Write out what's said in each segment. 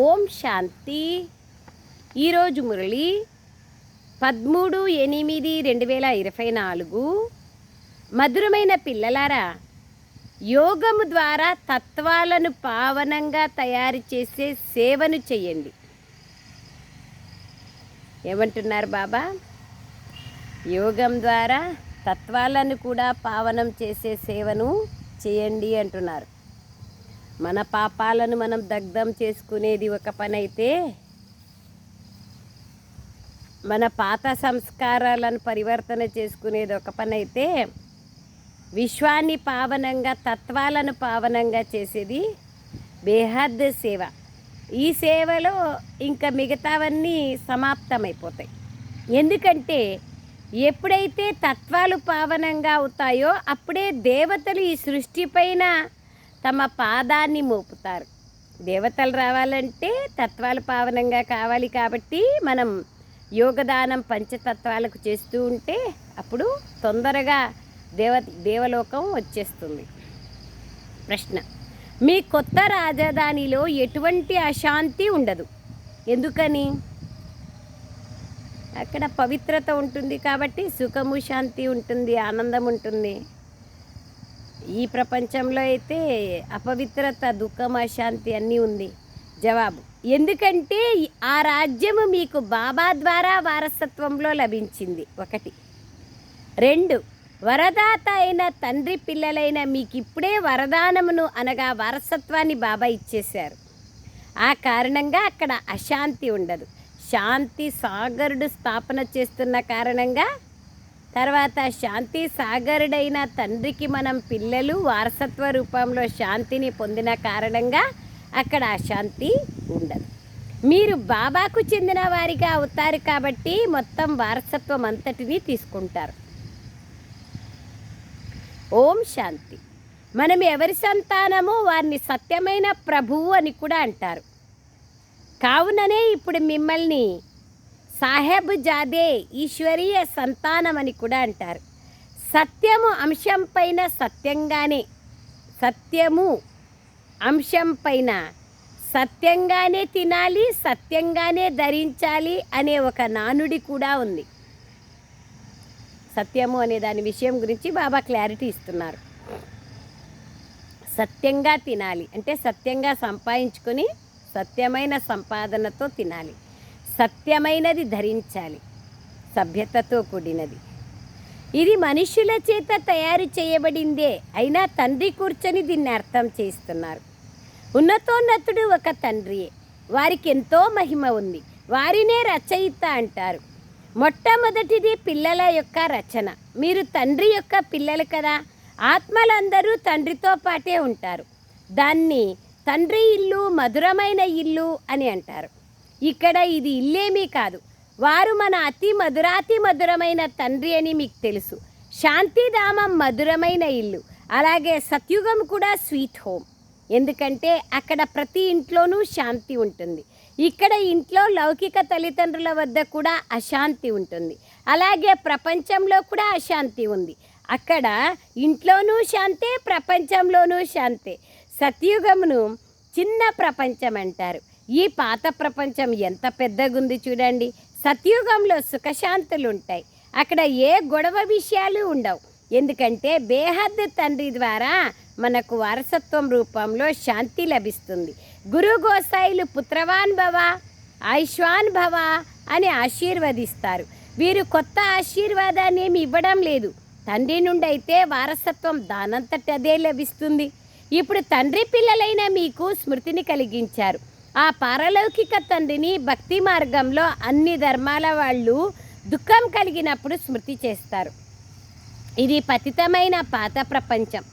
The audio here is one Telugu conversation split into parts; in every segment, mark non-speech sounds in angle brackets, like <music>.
ఓం శాంతి. ఈరోజు మురళి పదమూడు ఎనిమిది రెండు వేల ఇరవై నాలుగు. మధురమైన పిల్లలారా యోగము ద్వారా తత్వాలను పావనంగా తయారు చేసే సేవను చేయండి. ఏమంటున్నారు బాబా? యోగం ద్వారా తత్వాలను కూడా పావనం చేసే సేవను చేయండి అంటున్నారు. మన పాపాలను మనం దగ్ధం చేసుకునేది ఒక పని అయితే మన పాత సంస్కారాలను పరివర్తన చేసుకునేది ఒక పని అయితే విశ్వాన్ని పావనంగా తత్వాలను పావనంగా చేసేది బేహద్ సేవ. ఈ సేవలో ఇంకా మిగతావన్నీ సమాప్తమైపోతాయి. ఎందుకంటే ఎప్పుడైతే తత్వాలు పావనంగా అవుతాయో అప్పుడే దేవతలు ఈ సృష్టి పైన తమ పాదాన్ని మోపుతారు. దేవతలు రావాలంటే తత్వాలు పావనంగా కావాలి కాబట్టి మనం యోగదానం పంచతత్వాలకు చేస్తూ ఉంటే అప్పుడు తొందరగా దేవ దేవలోకం వచ్చేస్తుంది. ప్రశ్న. మీ కొత్త రాజధానిలో ఎటువంటి అశాంతి ఉండదు. ఎందుకని? అక్కడ పవిత్రత ఉంటుంది కాబట్టి సుఖము శాంతి ఉంటుంది ఆనందం ఉంటుంది. ఈ ప్రపంచంలో అయితే అపవిత్రత దుఃఖం అశాంతి అన్నీ ఉంది. జవాబు. ఎందుకంటే ఆ రాజ్యము మీకు బాబా ద్వారా వారసత్వంలో లభించింది. ఒకటి. రెండు. వరదాత అయిన తండ్రి పిల్లలైన మీకు ఇప్పుడే వరదానమును అనగా వారసత్వాన్ని బాబా ఇచ్చేశారు. ఆ కారణంగా అక్కడ అశాంతి ఉండదు. శాంతి సాగరుడు స్థాపన చేస్తున్న కారణంగా తర్వాత శాంతి సాగరుడైన తండ్రికి మనం పిల్లలు వారసత్వ రూపంలో శాంతిని పొందిన కారణంగా అక్కడ అశాంతి ఉండదు. మీరు బాబాకు చెందిన వారిగా అవుతారు కాబట్టి మొత్తం వారసత్వం అంతటినీ తీసుకుంటారు. ఓం శాంతి. మనం ఎవరి సంతానమో వారిని సత్యమైన ప్రభువు అని కూడా అంటారు. కావుననే ఇప్పుడు మిమ్మల్ని సాహెబ్ జాదే ఈశ్వరీయ సంతానం అని కూడా అంటారు. సత్యము అంశం పైన సత్యంగానే సత్యము అంశం పైన సత్యంగానే తినాలి సత్యంగానే ధరించాలి అనే ఒక నానుడి కూడా ఉంది. సత్యము అనే దాని విషయం గురించి బాబా క్లారిటీ ఇస్తున్నారు. సత్యంగా తినాలి అంటే సత్యంగా సంపాదించుకొని సత్యమైన సంపాదనతో తినాలి. సత్యమైనది ధరించాలి. సభ్యతతో కూడినది. ఇది మనుషుల చేత తయారు చేయబడిందే. అయినా తండ్రి కూర్చొని దీన్ని అర్థం చేస్తున్నారు. ఉన్నతోన్నతుడు ఒక తండ్రియే. వారికి ఎంతో మహిమ ఉంది. వారినే రచయిత అంటారు. మొట్టమొదటిది పిల్లల యొక్క రచన. మీరు తండ్రి యొక్క పిల్లలు కదా. ఆత్మలందరూ తండ్రితో పాటే ఉంటారు. దాన్ని తండ్రి ఇల్లు మధురమైన ఇల్లు అని అంటారు. ఇక్కడ ఇది ఇల్లేమీ కాదు. వారు మన అతి మధురాతి మధురమైన తండ్రి అని మీకు తెలుసు. శాంతిధామం మధురమైన ఇల్లు. అలాగే సత్యుగం కూడా స్వీట్ హోమ్. ఎందుకంటే అక్కడ ప్రతి ఇంట్లోనూ శాంతి ఉంటుంది. ఇక్కడ ఇంట్లో లౌకిక తల్లిదండ్రుల వద్ద కూడా అశాంతి ఉంటుంది. అలాగే ప్రపంచంలో కూడా అశాంతి ఉంది. అక్కడ ఇంట్లోనూ శాంతే ప్రపంచంలోనూ శాంతే. సత్యుగమును చిన్న ప్రపంచం అంటారు. ఈ పాత ప్రపంచం ఎంత పెద్దగుంది చూడండి. సత్యుగంలో సుఖశాంతులు ఉంటాయి అక్కడ ఏ గొడవ విషయాలు ఉండవు. ఎందుకంటే బేహద్ తండ్రి ద్వారా మనకు వారసత్వం రూపంలో శాంతి లభిస్తుంది. గురు గోసాయిలు పుత్రవాన్ భవ ఆయుష్వాన్ భవ అని ఆశీర్వదిస్తారు. వీరు కొత్త ఆశీర్వాదాన్ని ఏమి ఇవ్వడం లేదు. తండ్రి నుండి అయితే వారసత్వం దానంతట అదే లభిస్తుంది. ఇప్పుడు తండ్రి పిల్లలైన మీకు స్మృతిని కలిగించారు. ఆ పారలౌకిక తండ్రిని భక్తి మార్గంలో అన్ని ధర్మాల వాళ్ళు దుఃఖం కలిగినప్పుడు స్మృతి చేస్తారు. ఇది పతితమైన పాత ప్రపంచం.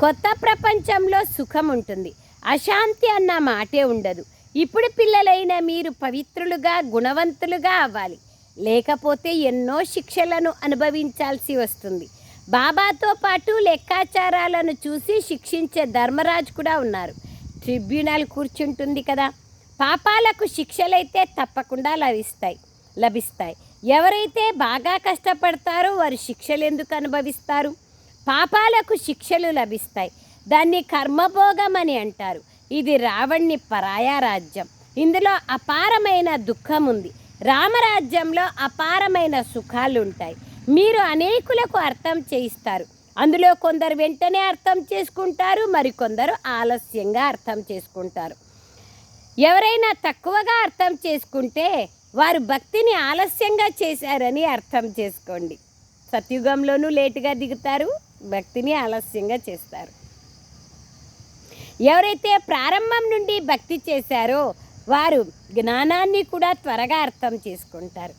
కొత్త ప్రపంచంలో సుఖం ఉంటుంది. అశాంతి అన్న మాటే ఉండదు. ఇప్పుడు పిల్లలైన మీరు పవిత్రులుగా గుణవంతులుగా అవ్వాలి. లేకపోతే ఎన్నో శిక్షలను అనుభవించాల్సి వస్తుంది. బాబాతో పాటు లెక్కాచారాలను చూసి శిక్షించే ధర్మరాజు కూడా ఉన్నారు. ట్రిబ్యునల్ కూర్చుంటుంది కదా. పాపాలకు శిక్షలైతే తప్పకుండా లభిస్తాయి లభిస్తాయి. ఎవరైతే బాగా కష్టపడతారో వారు శిక్షలు ఎందుకు అనుభవిస్తారు? పాపాలకు శిక్షలు లభిస్తాయి. దాన్ని కర్మభోగం అని అంటారు. ఇది రావణ్ణి పరాయా రాజ్యం ఇందులో అపారమైన దుఃఖం ఉంది రామరాజ్యంలో అపారమైన సుఖాలు ఉంటాయి మీరు అనేకులకు అర్థం చేయిస్తారు. అందులో కొందరు వెంటనే అర్థం చేసుకుంటారు మరికొందరు ఆలస్యంగా అర్థం చేసుకుంటారు. ఎవరైనా తక్కువగా అర్థం చేసుకుంటే వారు భక్తిని ఆలస్యంగా చేశారని అర్థం చేసుకోండి. సత్యుగంలోనూ లేటుగా దిగుతారు భక్తిని ఆలస్యంగా చేస్తారు. ఎవరైతే ప్రారంభం నుండి భక్తి చేశారో వారు జ్ఞానాన్ని కూడా త్వరగా అర్థం చేసుకుంటారు.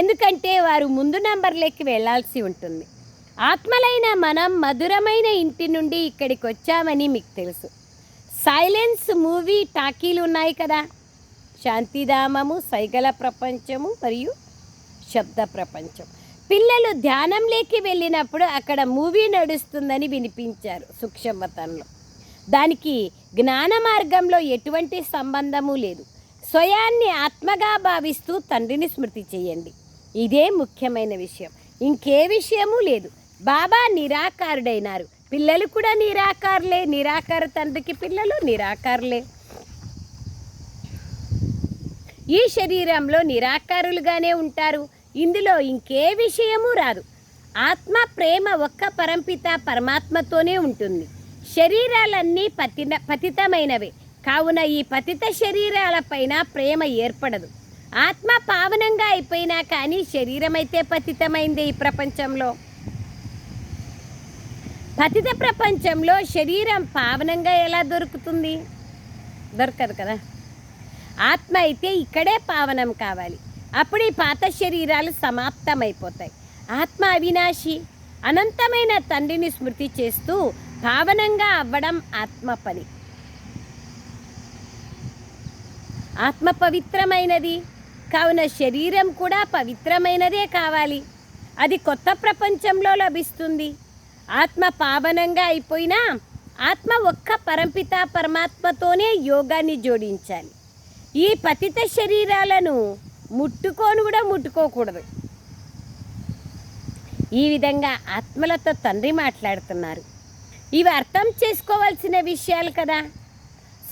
ఎందుకంటే వారు ముందు నంబర్లోకి వెళ్ళాల్సి ఉంటుంది. ఆత్మలైన మనం మధురమైన ఇంటి నుండి ఇక్కడికి వచ్చామని మీకు తెలుసు. సైలెన్స్ మూవీ టాకీలు ఉన్నాయి కదా. శాంతిధామము సైగల ప్రపంచము మరియు శబ్ద ప్రపంచం. పిల్లలు ధ్యానంలోకి వెళ్ళినప్పుడు అక్కడ మూవీ నడుస్తుందని వినిపించారు సుక్షమతంలో. దానికి జ్ఞాన మార్గంలో ఎటువంటి సంబంధము లేదు. స్వయాన్ని ఆత్మగా భావిస్తూ తండ్రిని స్మృతి చేయండి. ఇదే ముఖ్యమైన విషయం. ఇంకే విషయమూ లేదు. బాబా నిరాకారుడైనారు. పిల్లలు కూడా నిరాకారులే. నిరాకార తండ్రికి పిల్లలు నిరాకారులే. ఈ శరీరంలో నిరాకారులుగానే ఉంటారు. ఇందులో ఇంకే విషయము రాదు. ఆత్మ ప్రేమ ఒక్క పరంపిత పరమాత్మతోనే ఉంటుంది. శరీరాలన్నీ పతిన పతితమైనవే. కావున ఈ పతిత శరీరాలపైన ప్రేమ ఏర్పడదు. ఆత్మ పావనంగా అయిపోయినా కానీ శరీరం అయితే పతితమైంది ఈ ప్రపంచంలో. పతిత ప్రపంచంలో శరీరం పావనంగా ఎలా దొరుకుతుంది? దొరకదు కదా? ఆత్మ అయితే ఇక్కడే పావనం కావాలి. అప్పుడు ఈ పాత శరీరాలు సమాప్తమైపోతాయి. ఆత్మ అవినాశి. అనంతమైన తండ్రిని స్మృతి చేస్తూ పావనంగా అవ్వడం ఆత్మ పని. ఆత్మ పవిత్రమైనది. కావున శరీరం కూడా పవిత్రమైనదే కావాలి. అది కొత్త ప్రపంచంలో లభిస్తుంది. ఆత్మ పావనంగా అయిపోయినా ఆత్మ ఒక్క పరంపిత పరమాత్మతోనే యోగాన్ని జోడించాలి. ఈ పతిత శరీరాలను ముట్టుకొని కూడా ముట్టుకోకూడదు. ఈ విధంగా ఆత్మలతో తండ్రి మాట్లాడుతున్నారు. ఇవి అర్థం చేసుకోవాల్సిన విషయాలు కదా.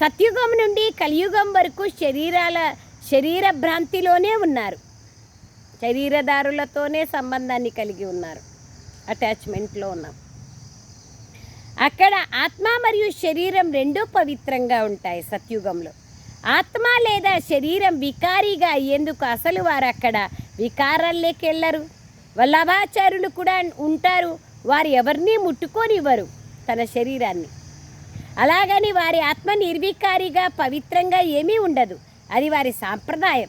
సత్యుగం నుండి కలియుగం వరకు శరీరాల శరీర భ్రాంతిలోనే ఉన్నారు. శరీరదారులతోనే సంబంధాన్ని కలిగి ఉన్నారు. అటాచ్మెంట్లో ఉన్నాం. అక్కడ ఆత్మ మరియు శరీరం రెండూ పవిత్రంగా ఉంటాయి సత్యుగంలో. ఆత్మ లేదా శరీరం వికారీగా అయ్యేందుకు అసలు వారు అక్కడ వికారాల్లోకి వెళ్ళరు వల్లభాచారులు కూడా ఉంటారు. వారు ఎవరిని ముట్టుకోనివ్వరు తన శరీరాన్ని. అలాగని వారి ఆత్మ నిర్వికారిగా పవిత్రంగా ఏమీ ఉండదు. అది వారి సాంప్రదాయం.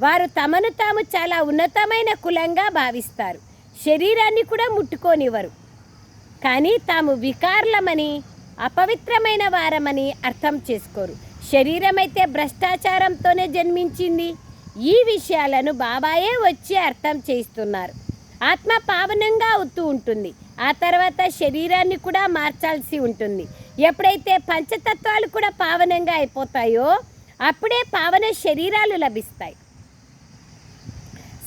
వారు తమను తాము చాలా ఉన్నతమైన కులంగా భావిస్తారు. శరీరాన్ని కూడా ముట్టుకోనివ్వరు. కానీ తాము వికార్లమని అపవిత్రమైన వారమని అర్థం చేసుకోరు. శరీరం అయితే భ్రష్టాచారంతోనే జన్మించింది. ఈ విషయాలను బాబాయే వచ్చి అర్థం చేయిస్తున్నారు. ఆత్మ పావనంగా అవుతూ ఉంటుంది. ఆ తర్వాత శరీరాన్ని కూడా మార్చాల్సి ఉంటుంది. ఎప్పుడైతే పంచతత్వాలు కూడా పావనంగా అయిపోతాయో అప్పుడే పావన శరీరాలు లభిస్తాయి.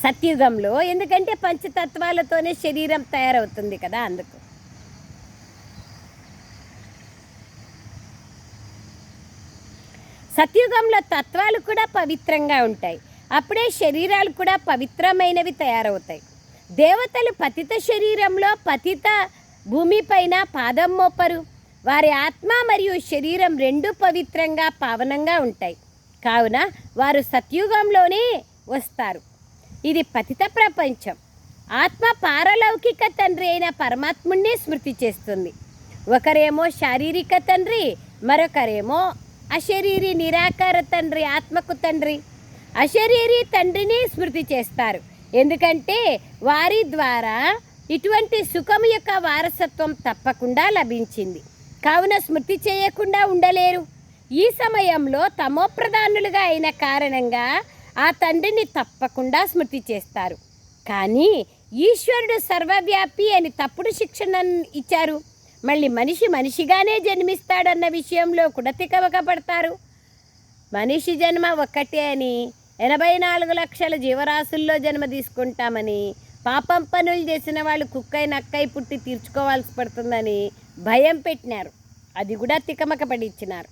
సత్యుగంలో. ఎందుకంటే పంచతత్వాలతోనే శరీరం తయారవుతుంది కదా అందుకు. సత్యుగంలో తత్వాలు కూడా పవిత్రంగా ఉంటాయి. అప్పుడే శరీరాలు కూడా పవిత్రమైనవి తయారవుతాయి. దేవతలు పతిత శరీరంలో పతిత భూమిపైన పాదం మోపరు. వారి ఆత్మ మరియు శరీరం రెండు పవిత్రంగా పావనంగా ఉంటాయి. కావున వారు సత్యుగంలోనే వస్తారు. ఇది పతిత ప్రపంచం. ఆత్మ పారలౌకిక తండ్రి అయిన పరమాత్ముణ్ణి స్మృతి చేస్తుంది. ఒకరేమో శారీరక తండ్రి మరొకరేమో అశరీరి నిరాకార తండ్రి ఆత్మకు తండ్రి. అశరీరి తండ్రిని స్మృతి చేస్తారు. ఎందుకంటే వారి ద్వారా ఇటువంటి సుఖం యొక్క వారసత్వం తప్పకుండా లభించింది. కావున స్మృతి చేయకుండా ఉండలేరు. ఈ సమయంలో తమోప్రధానులుగా అయిన కారణంగా ఆ తండ్రిని తప్పకుండా స్మృతి చేస్తారు. కానీ ఈశ్వరుడు సర్వవ్యాపి అని తప్పుడు శిక్షణ ఇచ్చారు. మళ్ళీ మనిషి మనిషిగానే జన్మిస్తాడన్న విషయంలో కూడా తికమకపడతారు మనిషి జన్మ ఒక్కటే అని ఎనభై నాలుగు లక్షల జీవరాశుల్లో జన్మ తీసుకుంటామని పాపం పనులు చేసిన వాళ్ళు కుక్కై నక్కై పుట్టి తీర్చుకోవాల్సి పడుతుందని భయం పెట్టినారు. అది కూడా తికమక పడి ఇచ్చినారు.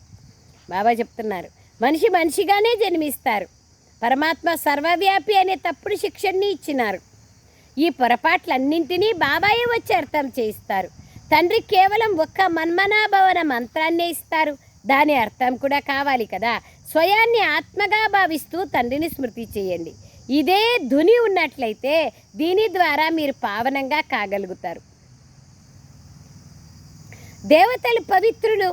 బాబా చెప్తున్నారు. మనిషి మనిషిగానే జన్మిస్తారు. పరమాత్మ సర్వవ్యాపి అనే తప్పుడు శిక్షణని ఇచ్చినారు. ఈ పొరపాట్లన్నింటినీ బాబాయే వచ్చి అర్థం చేయిస్తారు. తండ్రి కేవలం ఒక్క మన్మనాభవన మంత్రాన్నే ఇస్తారు. దాని అర్థం కూడా కావాలి కదా. స్వయాన్ని ఆత్మగా భావిస్తూ తండ్రిని స్మృతి చేయండి. ఇదే ధుని ఉన్నట్లయితే దీని ద్వారా మీరు పావనంగా కాగలుగుతారు. దేవతలు పవిత్రులు.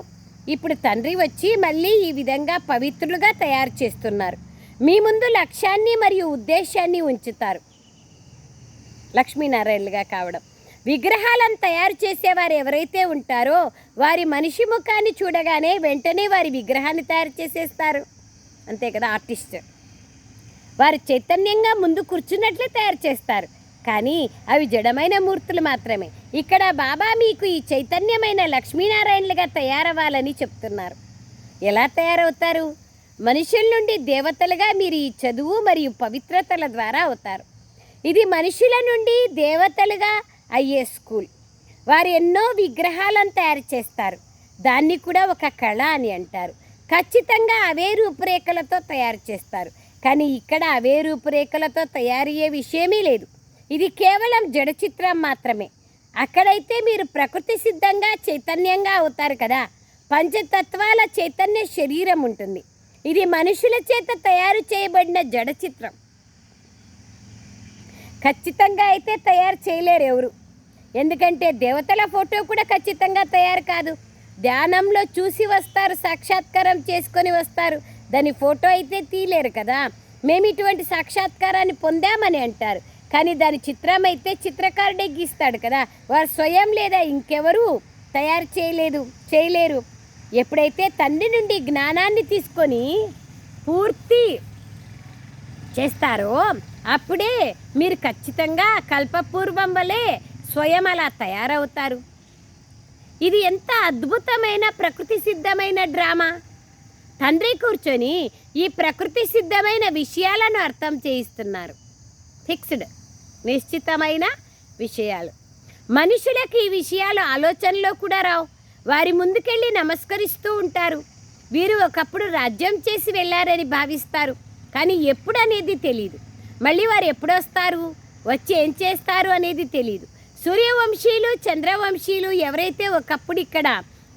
ఇప్పుడు తండ్రి వచ్చి మళ్ళీ ఈ విధంగా పవిత్రులుగా తయారు చేస్తున్నారు. మీ ముందు లక్ష్యాన్ని మరియు ఉద్దేశాన్ని ఉంచుతారు. లక్ష్మీనారాయణలుగా కావడం. విగ్రహాలను తయారు చేసేవారు ఎవరైతే ఉంటారో వారి మనిషి ముఖాన్ని చూడగానే వెంటనే వారి విగ్రహాన్ని తయారు చేసేస్తారు. అంతే కదా ఆర్టిస్ట్. వారు చైతన్యంగా ముందు కూర్చున్నట్లే తయారు చేస్తారు. కానీ అవి జడమైన మూర్తులు మాత్రమే. ఇక్కడ బాబా మీకు ఈ చైతన్యమైన లక్ష్మీనారాయణలుగా తయారవ్వాలని చెప్తున్నారు. ఎలా తయారవుతారు? మనుషుల నుండి దేవతలుగా మీరు ఈ చదువు మరియు పవిత్రతల ద్వారా అవుతారు. ఇది మనుషుల నుండి దేవతలుగా అయ్యే స్కూల్. వారు ఎన్నో విగ్రహాలను తయారు చేస్తారు. దాన్ని కూడా ఒక కళ అని అంటారు. ఖచ్చితంగా అవే రూపురేఖలతో తయారు చేస్తారు. కానీ ఇక్కడ అవే రూపురేఖలతో తయారయ్యే విషయమీ లేదు. ఇది కేవలం జడ చిత్రం మాత్రమే. అక్కడైతే మీరు ప్రకృతి సిద్ధంగా చైతన్యంగా అవుతారు కదా. పంచతత్వాల చైతన్య శరీరం ఉంటుంది. ఇది మనుషుల చేత తయారు చేయబడిన జడ చిత్రం. ఖచ్చితంగా అయితే తయారు చేయలేరు ఎవరు. ఎందుకంటే దేవతల ఫోటో కూడా ఖచ్చితంగా తయారు కాదు. ధ్యానంలో చూసి వస్తారు సాక్షాత్కారం చేసుకొని వస్తారు. దాని ఫోటో అయితే తీయలేరు కదా. మేము ఇటువంటి సాక్షాత్కారాన్ని పొందామని అంటారు. కానీ దాని చిత్రం అయితే చిత్రకారుడే గీస్తాడు కదా. వారు స్వయం లేదా ఇంకెవరూ తయారు చేయలేదు చేయలేరు. ఎప్పుడైతే తండ్రి నుండి జ్ఞానాన్ని తీసుకొని పూర్తి చేస్తారో అప్పుడే మీరు ఖచ్చితంగా కల్పపూర్వం వలె స్వయం అలా తయారవుతారు. ఇది ఎంత అద్భుతమైన ప్రకృతి సిద్ధమైన డ్రామా. తండ్రి కూర్చొని ఈ ప్రకృతి సిద్ధమైన విషయాలను అర్థం చేయిస్తున్నారు. ఫిక్స్డ్ నిశ్చితమైన విషయాలు. మనుషులకు ఈ విషయాలు ఆలోచనలో కూడా రావు. వారి ముందుకెళ్ళి నమస్కరిస్తూ ఉంటారు. వీరు ఒకప్పుడు రాజ్యం చేసి వెళ్ళారని భావిస్తారు. కానీ ఎప్పుడు అనేది తెలియదు మళ్ళీ వారు ఎప్పుడు వస్తారు? వచ్చి ఏం చేస్తారు అనేది తెలియదు సూర్యవంశీయులు చంద్రవంశీయులు ఎవరైతే ఒకప్పుడు ఇక్కడ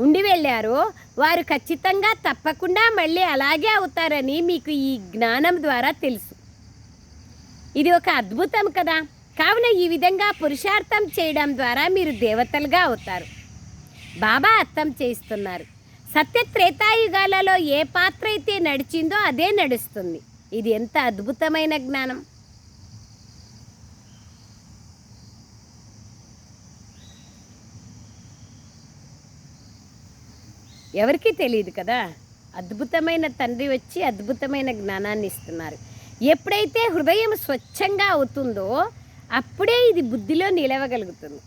ఉండి వెళ్ళారో వారు ఖచ్చితంగా తప్పకుండా మళ్ళీ అలాగే అవుతారని మీకు ఈ జ్ఞానం ద్వారా తెలుసు. ఇది ఒక అద్భుతం కదా. కావున ఈ విధంగా పురుషార్థం చేయడం ద్వారా మీరు దేవతలుగా అవుతారు. బాబా అర్థం చేయిస్తున్నారు. సత్య త్రేతాయుగాలలో ఏ పాత్ర అయితే నడిచిందో అదే నడుస్తుంది. ఇది ఎంత అద్భుతమైన జ్ఞానం. ఎవరికి తెలియదు కదా? అద్భుతమైన తండ్రి వచ్చి అద్భుతమైన జ్ఞానాన్ని ఇస్తున్నారు. ఎప్పుడైతే హృదయం స్వచ్ఛంగా అవుతుందో అప్పుడే ఇది బుద్ధిలో నిలవగలుగుతుంది.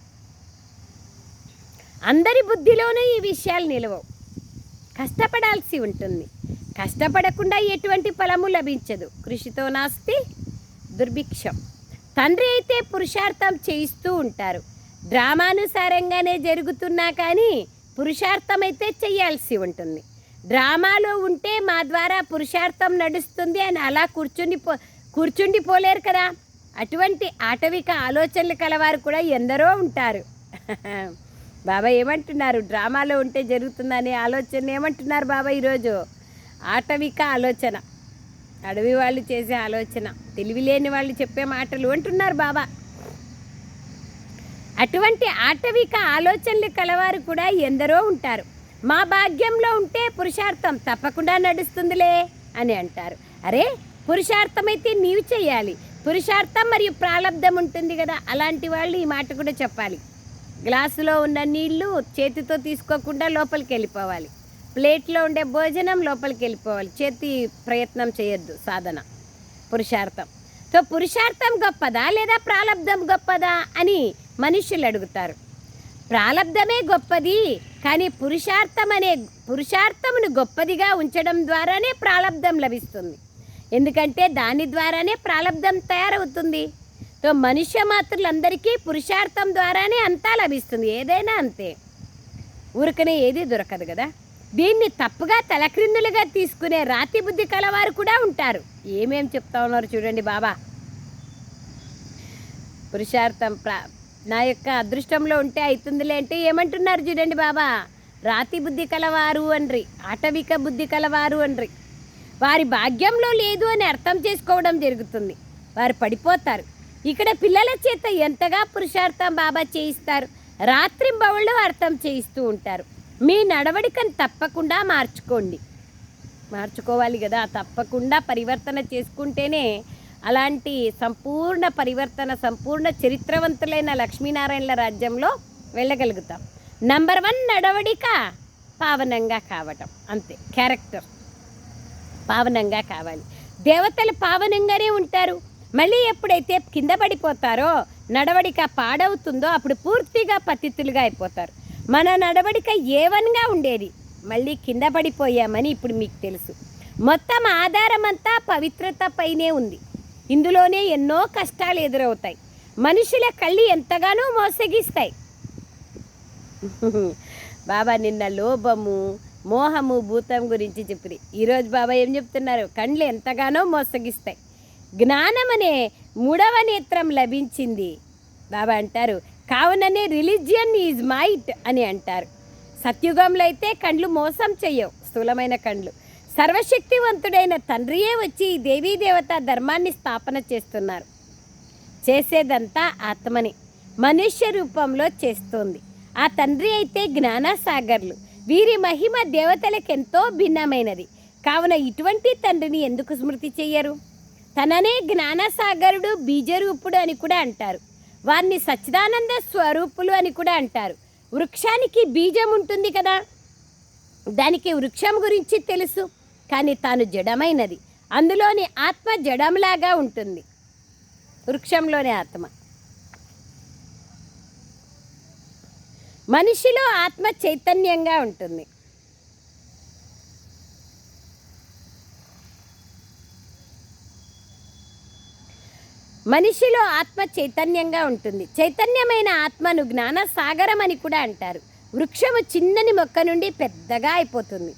అందరి బుద్ధిలోనూ ఈ విషయాలు నిలవవు. కష్టపడాల్సి ఉంటుంది. కష్టపడకుండా ఎటువంటి ఫలము లభించదు. కృషితో నాస్తి దుర్భిక్షం. తండ్రి అయితే పురుషార్థం చేయిస్తూ ఉంటారు. డ్రామానుసారంగానే జరుగుతున్నా కానీ పురుషార్థం అయితే చేయాల్సి ఉంటుంది. డ్రామాలో ఉంటే మా ద్వారా పురుషార్థం నడుస్తుంది అని అలా కూర్చుండి పో కూర్చుండి పోలేరు కదా. అటువంటి ఆటవిక ఆలోచనలు కలవారు కూడా ఎందరో ఉంటారు. <laughs> బాబా ఏమంటున్నారు? డ్రామాలో ఉంటే జరుగుతుందనే ఆలోచన ఏమంటున్నారు బాబా ఈరోజు? ఆటవిక ఆలోచన. అడవి వాళ్ళు చేసే ఆలోచన. తెలివిలేని వాళ్ళు చెప్పే మాటలు అంటున్నారు బాబా. అటువంటి ఆటవిక ఆలోచనలు కలవారు కూడా ఎందరో ఉంటారు. మా భాగ్యంలో ఉంటే పురుషార్థం తప్పకుండా నడుస్తుందిలే అని అంటారు. అరే పురుషార్థమైతే నీవు చేయాలి. పురుషార్థం మరియు ప్రారంధం ఉంటుంది కదా అలాంటి వాళ్ళు ఈ మాట కూడా చెప్పాలి. గ్లాసులో ఉన్న నీళ్ళు చేతితో తీసుకోకుండా లోపలికి వెళ్ళిపోవాలి. ప్లేట్లో ఉండే భోజనం లోపలికి వెళ్ళిపోవాలి. చేతి ప్రయత్నం చేయొద్దు సాధన. పురుషార్థం. సో పురుషార్థం గొప్పదా లేదా ప్రారంధం గొప్పదా అని మనుషులు అడుగుతారు. ప్రారంధమే గొప్పది కానీ పురుషార్థం అనే పురుషార్థమును గొప్పదిగా ఉంచడం ద్వారానే ప్రారంధం లభిస్తుంది. ఎందుకంటే దాని ద్వారానే ప్రారంధం తయారవుతుంది. సో మనుష్య మాత్రులందరికీ పురుషార్థం ద్వారానే అంతా లభిస్తుంది. ఏదైనా అంతే. ఊరికనే ఏది దొరకదు కదా. దీన్ని తప్పుగా తలక్రిందులుగా తీసుకునే రాతి బుద్ధి కలవారు కూడా ఉంటారు. ఏమేం చెప్తా ఉన్నారు చూడండి బాబా. పురుషార్థం ప్రా నా యొక్క అదృష్టంలో ఉంటే అవుతుందిలే అంటే ఏమంటున్నారు చూడండి బాబా. రాతి బుద్ధి కలవారు అండ్రి ఆటవిక బుద్ధి కలవారు అండ్రి వారి భాగ్యంలో లేదు అని అర్థం చేసుకోవడం జరుగుతుంది. వారు పడిపోతారు. ఇక్కడ పిల్లల చేత ఎంతగా పురుషార్థం బాబా చేయిస్తారు? రాత్రింబవళ్ళు అర్థం చేయిస్తూ ఉంటారు. మీ నడవడికను తప్పకుండా మార్చుకోండి. మార్చుకోవాలి కదా తప్పకుండా పరివర్తన చేసుకుంటేనే అలాంటి సంపూర్ణ పరివర్తన సంపూర్ణ చరిత్రవంతులైన లక్ష్మీనారాయణల రాజ్యంలో వెళ్ళగలుగుతాం. నంబర్ వన్ నడవడిక పావనంగా కావటం. అంతే క్యారెక్టర్. పావనంగా కావాలి. దేవతలు పావనంగానే ఉంటారు. మళ్ళీ ఎప్పుడైతే కింద పడిపోతారో నడవడిక పాడవుతుందో అప్పుడు పూర్తిగా పతితులుగా అయిపోతారు. మన నడవడిక ఏవన్గా ఉండేది. మళ్ళీ కింద పడిపోయామని ఇప్పుడు మీకు తెలుసు. మొత్తం ఆధారమంతా పవిత్రత పైనే ఉంది. ఇందులోనే ఎన్నో కష్టాలు ఎదురవుతాయి. మనుషుల కళ్ళు ఎంతగానో మోసగిస్తాయి. బాబా నిన్న లోభము మోహము భూతం గురించి చెప్పి ఈరోజు బాబా ఏం చెప్తున్నారు? కళ్ళు ఎంతగానో మోసగిస్తాయి. జ్ఞానం అనే మూడవ నేత్రం లభించింది. బాబా అంటారు కావుననే రిలీజియన్ ఈజ్ మైట్ అని అంటారు. సత్యుగంలో అయితే కండ్లు మోసం చెయ్యవు స్థూలమైన కండ్లు. సర్వశక్తివంతుడైన తండ్రియే వచ్చి ఈ దేవీ దేవత ధర్మాన్ని స్థాపన చేస్తున్నారు. చేసేదంతా ఆత్మని మనుష్య రూపంలో చేస్తోంది. ఆ తండ్రి అయితే జ్ఞానసాగర్లు. వీరి మహిమ దేవతలకు ఎంతో భిన్నమైనది. కావున ఇటువంటి తండ్రిని ఎందుకు స్మృతి చెయ్యరు? తననే జ్ఞానసాగరుడు బీజరూపుడు అని కూడా అంటారు. వారిని సచ్చిదానంద స్వరూపులు అని కూడా అంటారు. వృక్షానికి బీజం ఉంటుంది కదా? దానికి వృక్షం గురించి తెలుసు కానీ తాను జడమైనది. అందులోని ఆత్మ జడంలాగా ఉంటుంది. వృక్షంలోని ఆత్మ. మనిషిలో ఆత్మ చైతన్యంగా ఉంటుంది. మనిషిలో ఆత్మ చైతన్యంగా ఉంటుంది. చైతన్యమైన ఆత్మను జ్ఞాన సాగరం అని కూడా అంటారు. వృక్షము చిన్నని మొక్క నుండి పెద్దగా అయిపోతుంది.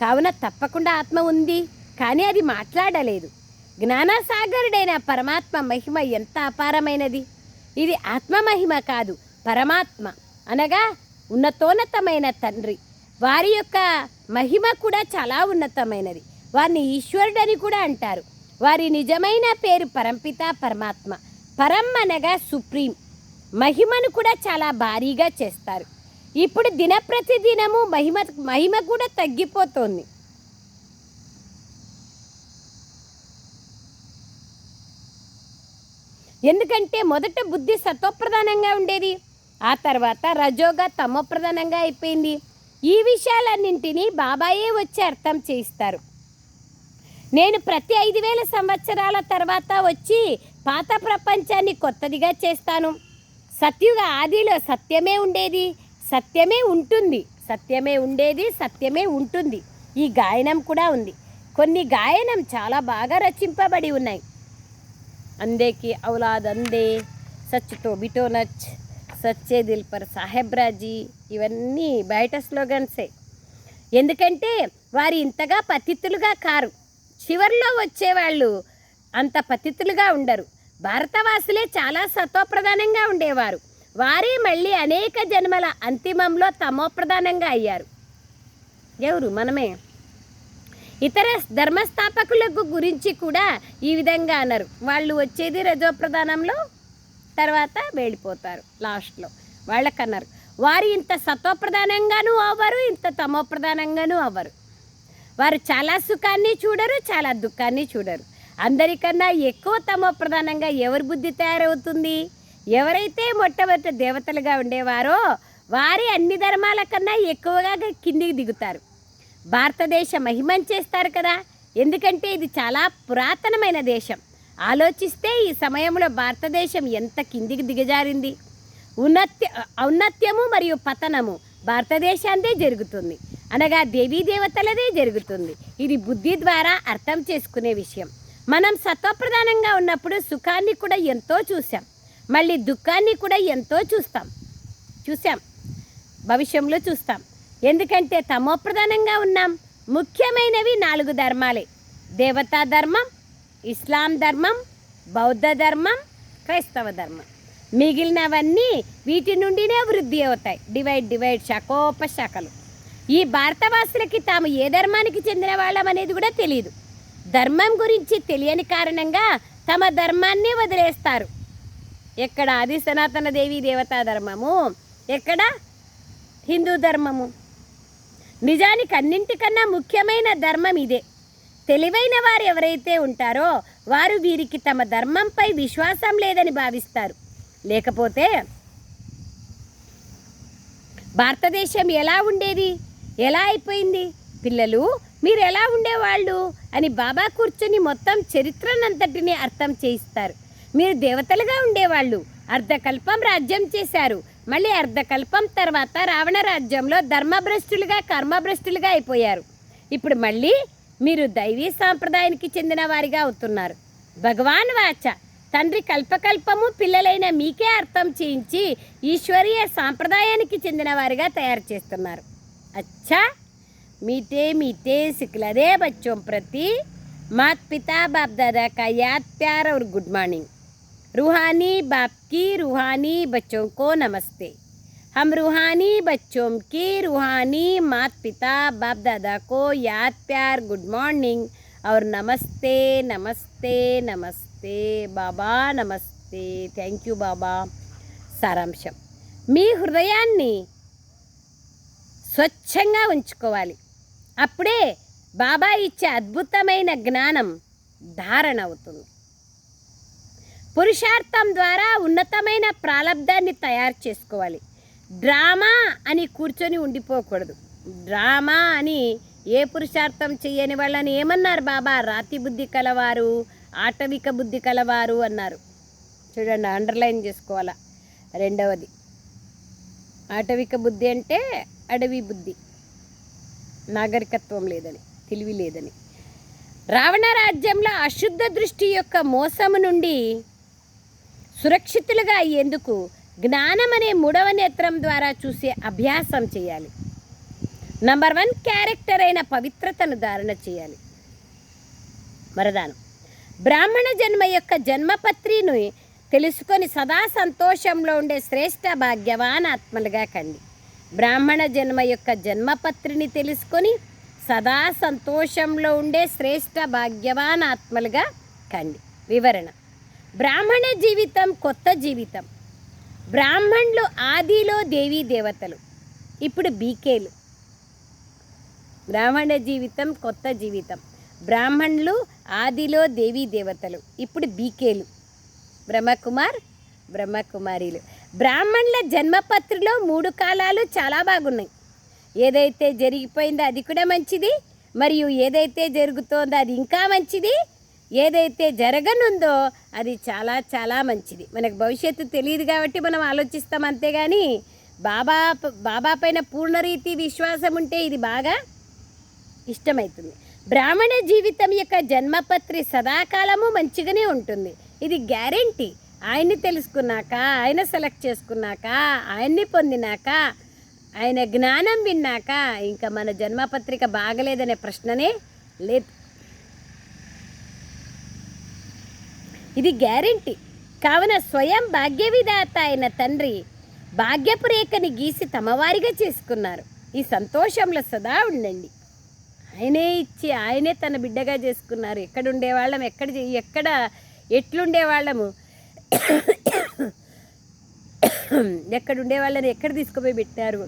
కావున తప్పకుండా ఆత్మ ఉంది కానీ అది మాట్లాడలేదు. జ్ఞానసాగరుడైన పరమాత్మ మహిమ ఎంత అపారమైనది? ఇది ఆత్మ మహిమ కాదు పరమాత్మ అనగా ఉన్నతోన్నతమైన తండ్రి. వారి యొక్క మహిమ కూడా చాలా ఉన్నతమైనది. వారిని ఈశ్వరుడని కూడా అంటారు. వారి నిజమైన పేరు పరంపిత పరమాత్మ. పరం అనగా సుప్రీం. మహిమను కూడా చాలా భారీగా చేస్తారు. ఇప్పుడు దినప్రతిదినము మహిమ మహిమ కూడా తగ్గిపోతోంది. ఎందుకంటే మొదట బుద్ధి సత్వప్రధానంగా ఉండేది. ఆ తర్వాత రజోగా తమోప్రధానంగా అయిపోయింది. ఈ విషయాలన్నింటినీ బాబాయే వచ్చి అర్థం చేయిస్తారు. నేను ప్రతి ఐదు వేల సంవత్సరాల తర్వాత వచ్చి పాత ప్రపంచాన్ని కొత్తదిగా చేస్తాను. సత్యుగ ఆదిలో సత్యమే ఉండేది సత్యమే ఉంటుంది సత్యమే ఉండేది సత్యమే ఉంటుంది. ఈ గాయనం కూడా ఉంది. కొన్ని గాయనం చాలా బాగా రచింపబడి ఉన్నాయి. అందేకి ఔలాద్ అందే సచ్తో బిటో నచ్ సచ్చే దిల్ పర్ ఇవన్నీ బయట స్లోగన్సే. ఎందుకంటే వారు ఇంతగా పతితులుగా కారు. చివరిలో వచ్చేవాళ్ళు అంత పతితులుగా ఉండరు. భారతవాసులే చాలా సత్వప్రధానంగా ఉండేవారు. వారే మళ్ళీ అనేక జన్మల అంతిమంలో తమోప్రధానంగా అయ్యారు. ఎవరు? మనమే. ఇతర ధర్మస్థాపకులకు గురించి కూడా ఈ విధంగా అన్నారు వాళ్ళు వచ్చేది రజోప్రధానంలో తర్వాత వెళ్ళిపోతారు లాస్ట్లో. వాళ్ళకన్నారు వారు ఇంత సత్వప్రధానంగానూ అవ్వరు ఇంత తమోప్రధానంగానూ అవ్వరు. వారు చాలా సుఖాన్ని చూడరు చాలా దుఃఖాన్ని చూడరు. అందరికన్నా ఎక్కువ తమ ప్రధానంగా ఎవరి బుద్ధి తయారవుతుంది? ఎవరైతే మొట్టమొదటి దేవతలుగా ఉండేవారో వారి అన్ని ధర్మాల కన్నా ఎక్కువగా కిందికి దిగుతారు. భారతదేశ మహిమం చేస్తారు కదా? ఎందుకంటే ఇది చాలా పురాతనమైన దేశం. ఆలోచిస్తే ఈ సమయంలో భారతదేశం ఎంత కిందికి దిగజారింది. ఉన్నత్య ఔన్నత్యము మరియు పతనము భారతదేశాందే జరుగుతుంది. అనగా దేవీ దేవతలదే జరుగుతుంది. ఇది బుద్ధి ద్వారా అర్థం చేసుకునే విషయం. మనం సత్వప్రధానంగా ఉన్నప్పుడు సుఖాన్ని కూడా ఎంతో చూసాం మళ్ళీ దుఃఖాన్ని కూడా ఎంతో చూస్తాం. చూసాం భవిష్యంలో చూస్తాం. ఎందుకంటే తమోప్రధానంగా ఉన్నాం. ముఖ్యమైనవి నాలుగు ధర్మాలే. దేవతా ధర్మం ఇస్లాం ధర్మం బౌద్ధ ధర్మం క్రైస్తవ ధర్మం. మిగిలినవన్నీ వీటి నుండినే వృద్ధి అవుతాయి. డివైడ్ డివైడ్ శాఖోపశాఖలు. ఈ భారతవాసులకి తాము ఏ ధర్మానికి చెందిన వాళ్ళం అనేది కూడా తెలియదు ధర్మం గురించి తెలియని కారణంగా తమ ధర్మాన్ని వదిలేస్తారు. ఎక్కడ ఆది సనాతన దేవి దేవతా ధర్మము ఎక్కడ హిందూ ధర్మము. నిజానికి అన్నింటికన్నా ముఖ్యమైన ధర్మం ఇదే. తెలివైన వారు ఎవరైతే ఉంటారో వారు వీరికి తమ ధర్మంపై విశ్వాసం లేదని భావిస్తారు. లేకపోతే భారతదేశం ఎలా ఉండేది? ఎలా అయిపోయింది? పిల్లలు మీరు ఎలా ఉండేవాళ్ళు? అని బాబా కూర్చొని మొత్తం చరిత్రనంతటిని అర్థం చేయిస్తారు. మీరు దేవతలుగా ఉండేవాళ్ళు. అర్ధకల్పం రాజ్యం చేశారు. మళ్ళీ అర్ధకల్పం తర్వాత రావణ రాజ్యంలో ధర్మభ్రష్టులుగా కర్మభ్రష్టులుగా అయిపోయారు. ఇప్పుడు మళ్ళీ మీరు దైవీ సాంప్రదాయానికి చెందిన వారిగా అవుతున్నారు. భగవాన్ వాచ తండ్రి కల్పకల్పము పిల్లలైన మీకే అర్థం చేయించి ఈశ్వరీయ సాంప్రదాయానికి చెందిన వారిగా తయారు చేస్తున్నారు. అచ్చా मीठे मीठे सिखलरे बच्चों प्रति मात पिता बाप दादा का याद प्यार और गुड मॉर्निंग रूहानी बाप की रूहानी बच्चों को नमस्ते हम रूहानी बच्चों की रूहानी मात पिता बाप दादा को याद प्यार गुड मॉर्निंग और नमस्ते नमस्ते नमस्ते బాబా నమస్తే థ్యాంక్ యూ బాబా సారాంశం మీ హృదయాన్ని స్వచ్ఛంగా ఉంచుకోవాలి. అప్పుడే బాబా ఇచ్చే అద్భుతమైన జ్ఞానం ధారణ అవుతుంది. పురుషార్థం ద్వారా ఉన్నతమైన ప్రారంధాన్ని తయారు చేసుకోవాలి. డ్రామా అని కూర్చొని ఉండిపోకూడదు. డ్రామా అని ఏ పురుషార్థం చేయని వాళ్ళని ఏమన్నారు బాబా? రాతి బుద్ధి కలవారు ఆటవిక బుద్ధి కలవారు అన్నారు. చూడండి అండర్లైన్ చేసుకోవాలా? రెండవది ఆటవిక బుద్ధి అంటే అడవి బుద్ధి. నాగరికత్వం లేదని తెలివి లేదని. రావణ రాజ్యంలో అశుద్ధ దృష్టి యొక్క మోసము నుండి సురక్షితులుగా అయ్యేందుకు జ్ఞానం అనే మూడవ నేత్రం ద్వారా చూసే అభ్యాసం చేయాలి. నంబర్ వన్ క్యారెక్టర్ అయిన పవిత్రతను ధారణ చేయాలి. వరదానం బ్రాహ్మణ జన్మ యొక్క జన్మపత్రిని తెలుసుకొని సదా సంతోషంలో ఉండే శ్రేష్ట భాగ్యవాన్ ఆత్మలుగా కండి. బ్రాహ్మణ జన్మ యొక్క జన్మపత్రిని తెలుసుకొని సదా సంతోషంలో ఉండే శ్రేష్ట భాగ్యవాన్ ఆత్మలుగా కండి. వివరణ. బ్రాహ్మణ జీవితం కొత్త జీవితం. బ్రాహ్మణులు ఆదిలో దేవీ దేవతలు. ఇప్పుడు బీకేలు. బ్రాహ్మణ జీవితం కొత్త జీవితం. బ్రాహ్మణులు ఆదిలో దేవీ దేవతలు. ఇప్పుడు బీకేలు. బ్రహ్మకుమార్ బ్రహ్మకుమారీలు. బ్రాహ్మణుల జన్మపత్రిలో మూడు కాలాలు చాలా బాగున్నాయి. ఏదైతే జరిగిపోయిందో అది కూడా మంచిది మరియు ఏదైతే జరుగుతోందో అది ఇంకా మంచిది ఏదైతే జరగనుందో అది చాలా చాలా మంచిది. మనకు భవిష్యత్తు తెలియదు కాబట్టి మనం ఆలోచిస్తాం అంతేగాని బాబా బాబా పైన పూర్ణరీతి విశ్వాసం ఉంటే ఇది బాగా ఇష్టమవుతుంది. బ్రాహ్మణ జీవితం యొక్క జన్మపత్రి సదాకాలము మంచిగానే ఉంటుంది. ఇది గ్యారెంటీ. ఆయన్ని తెలుసుకున్నాక ఆయన సెలెక్ట్ చేసుకున్నాక ఆయన్ని పొందినాక ఆయన జ్ఞానం విన్నాక ఇంకా మన జన్మపత్రిక బాగలేదనే ప్రశ్ననే లేదు. ఇది గ్యారెంటీ. కావున స్వయం భాగ్య విధాత అయిన తండ్రి భాగ్యపు రేఖని గీసి తమవారిగా చేసుకున్నారు. ఈ సంతోషంలో సదా ఉండండి. ఆయనే ఇచ్చి ఆయనే తన బిడ్డగా చేసుకున్నారు. ఎక్కడ ఉండేవాళ్ళం? ఎక్కడ ఎక్కడ ఎట్లుండేవాళ్ళము? ఎక్కడ ఉండేవాళ్ళని ఎక్కడ తీసుకుపోయి పెట్టారు?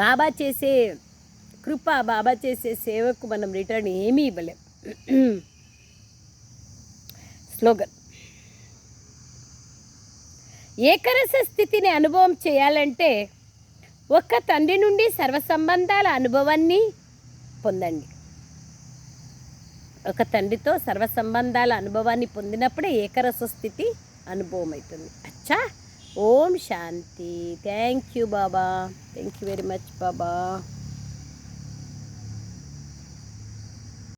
బాబా చేసే కృప బాబా చేసే సేవకు మనం రిటర్న్ ఏమీ ఇవ్వలేం. స్లోగన్. ఏకరస స్థితిని అనుభవం చేయాలంటే ఒక్క తండ్రి నుండి సర్వసంబంధాల అనుభవాన్ని పొందండి. ఒక తండ్రితో సర్వ సంబంధాల అనుభవాన్ని పొందినప్పుడే ఏకరస స్థితి అనుభవం అవుతుంది అచ్చా! ఓం శాంతి. Thank you Baba. Thank you very much Baba.